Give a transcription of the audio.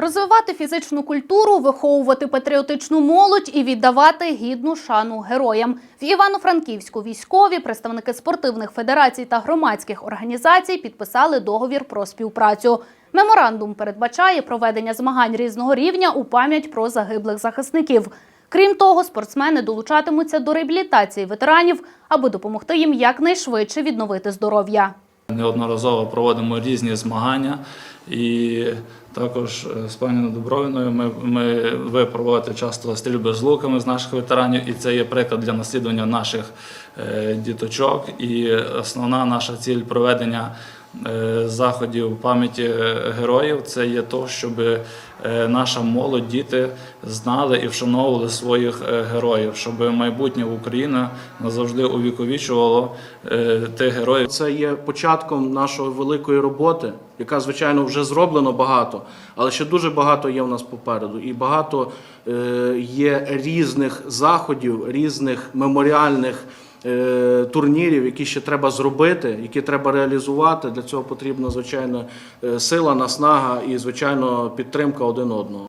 Розвивати фізичну культуру, виховувати патріотичну молодь і віддавати гідну шану героям. В Івано-Франківську військові, представники спортивних федерацій та громадських організацій підписали договір про співпрацю. Меморандум передбачає проведення змагань різного рівня у пам'ять про загиблих захисників. Крім того, спортсмени долучатимуться до реабілітації ветеранів, аби допомогти їм якнайшвидше відновити здоров'я. Неодноразово проводимо різні змагання і також е, з пані Дубровіною ми, ми, ви проводите часто стрільби з луками з наших ветеранів, і це є приклад для наслідування наших е, діточок. І основна наша ціль проведення заходів пам'яті е, героїв це є то, щоб е, наша молодь, діти знали і вшановували своїх е, героїв, щоб майбутнє України назавжди увіковічувало е, тих героїв. Це є початком нашої великої роботи, яка, звичайно, вже зроблено багато, але ще дуже багато є в нас попереду. І багато е, є різних заходів, різних меморіальних е, турнірів, які ще треба зробити, які треба реалізувати. Для цього потрібна, звичайно, е, сила, наснага і, звичайно, підтримка один одного.